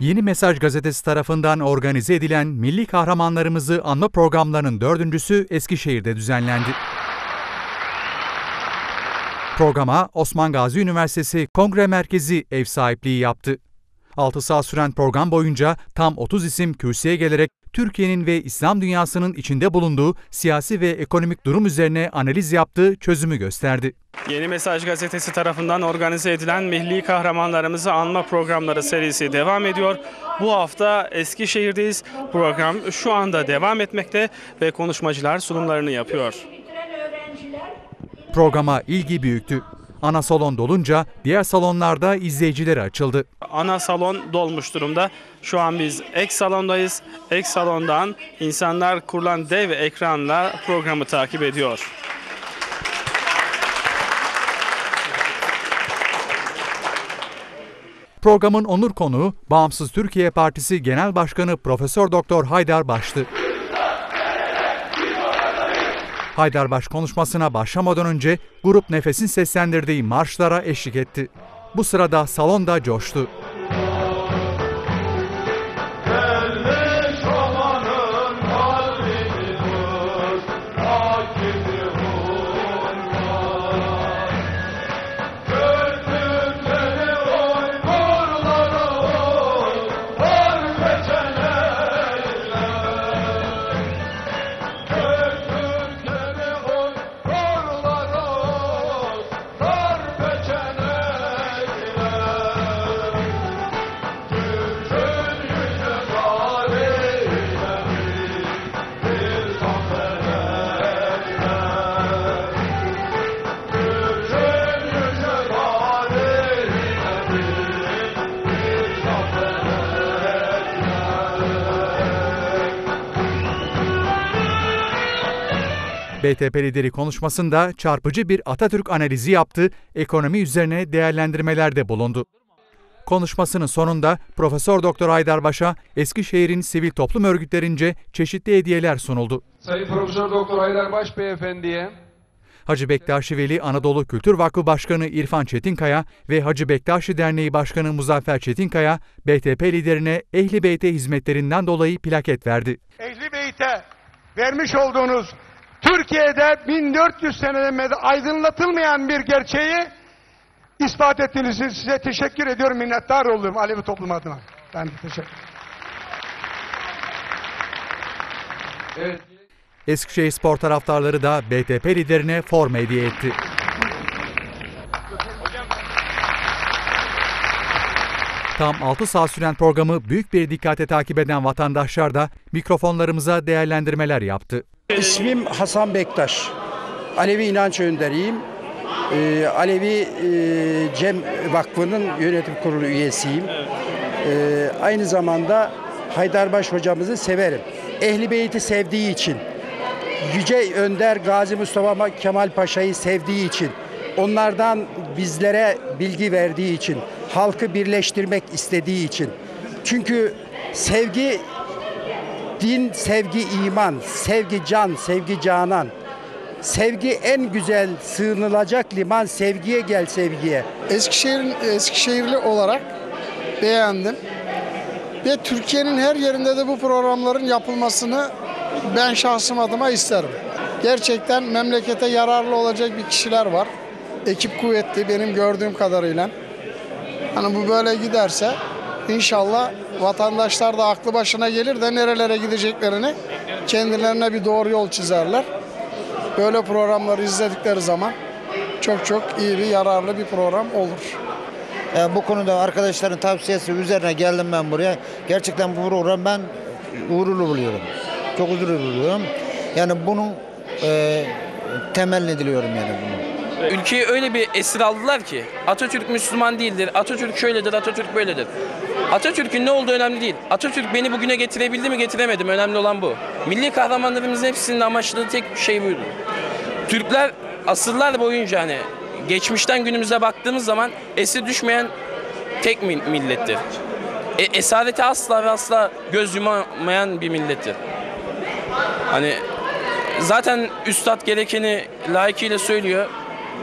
Yeni Mesaj gazetesi tarafından organize edilen Milli Kahramanlarımızı anma programlarının dördüncüsü Eskişehir'de düzenlendi. Programa Osman Gazi Üniversitesi Kongre Merkezi ev sahipliği yaptı. 6 saat süren program boyunca tam 30 isim kürsüye gelerek Türkiye'nin ve İslam dünyasının içinde bulunduğu siyasi ve ekonomik durum üzerine analiz yaptığı çözümü gösterdi. Yeni Mesaj gazetesi tarafından organize edilen Milli Kahramanlarımızı Anma Programları serisi devam ediyor. Bu hafta Eskişehir'deyiz. Program şu anda devam etmekte ve konuşmacılar sunumlarını yapıyor. Programa ilgi büyüktü. Ana salon dolunca diğer salonlarda izleyicilere açıldı. Ana salon dolmuş durumda. Şu an biz ek salondayız. Ek salondan insanlar kurulan dev ekranla programı takip ediyor. Programın onur konuğu Bağımsız Türkiye Partisi Genel Başkanı Profesör Doktor Haydar Baş'tı. Haydarbaş konuşmasına başlamadan önce grup Nefes'in seslendirdiği marşlara eşlik etti. Bu sırada salonda coştu. BTP lideri konuşmasında çarpıcı bir Atatürk analizi yaptı, ekonomi üzerine değerlendirmelerde bulundu. Konuşmasının sonunda Profesör Doktor Haydarbaş'a Eskişehir'in sivil toplum örgütlerince çeşitli hediyeler sunuldu. Sayın Profesör Doktor Haydarbaş Beyefendi'ye Hacı Bektaşi Veli Anadolu Kültür Vakfı Başkanı İrfan Çetinkaya ve Hacı Bektaşi Derneği Başkanı Muzaffer Çetinkaya, BTP liderine Ehli Beyt'e hizmetlerinden dolayı plaket verdi. Ehli Beyt'e vermiş olduğunuz Türkiye'de 1400 seneden beri aydınlatılmayan bir gerçeği ispat ettiğiniz için size teşekkür ediyorum. Minnettar olurum Alevi toplum adına. Ben de teşekkür evet, Eskişehir spor taraftarları da BTP liderine forma hediye etti. Tam 6 saat süren programı büyük bir dikkate takip eden vatandaşlar da mikrofonlarımıza değerlendirmeler yaptı. İsmim Hasan Bektaş. Alevi inanç önderiyim. Ee, Alevi e, Cem Vakfı'nın yönetim kurulu üyesiyim. Ee, aynı zamanda Haydarbaş hocamızı severim. Ehli Beyt'i sevdiği için, Yüce Önder Gazi Mustafa Kemal Paşa'yı sevdiği için, onlardan bizlere bilgi verdiği için, halkı birleştirmek istediği için. Çünkü sevgi din, sevgi iman, sevgi can, sevgi canan. Sevgi en güzel sığınılacak liman, sevgiye gel sevgiye. Eskişehir'in Eskişehirli olarak beğendim. Ve Türkiye'nin her yerinde de bu programların yapılmasını ben şahsım adıma isterim. Gerçekten memlekete yararlı olacak bir kişiler var. Ekip kuvvetli benim gördüğüm kadarıyla. Hani bu böyle giderse inşallah vatandaşlar da aklı başına gelir de nerelere gideceklerini kendilerine bir doğru yol çizerler. Böyle programları izledikleri zaman çok çok iyi bir yararlı bir program olur. E, bu konuda arkadaşların tavsiyesi üzerine geldim ben buraya. Gerçekten bu program ben uğurlu buluyorum. Çok huzurlu buluyorum. Yani bunun e, temelini diliyorum yani bunu. Ülkeyi öyle bir esir aldılar ki Atatürk Müslüman değildir, Atatürk şöyledir, Atatürk böyledir. Atatürk'ün ne olduğu önemli değil. Atatürk beni bugüne getirebildi mi getiremedi mi önemli olan bu. Milli kahramanlarımızın hepsinin amaçladığı tek şey buydu. Türkler asırlar boyunca hani geçmişten günümüze baktığımız zaman esir düşmeyen tek millettir. E, esarete asla ve asla göz yumamayan bir millettir. Hani zaten üstad gerekeni layıkıyla söylüyor.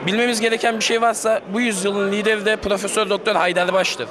Bilmemiz gereken bir şey varsa bu yüzyılın lideri de Profesör Doktor Haydarbaş'tır.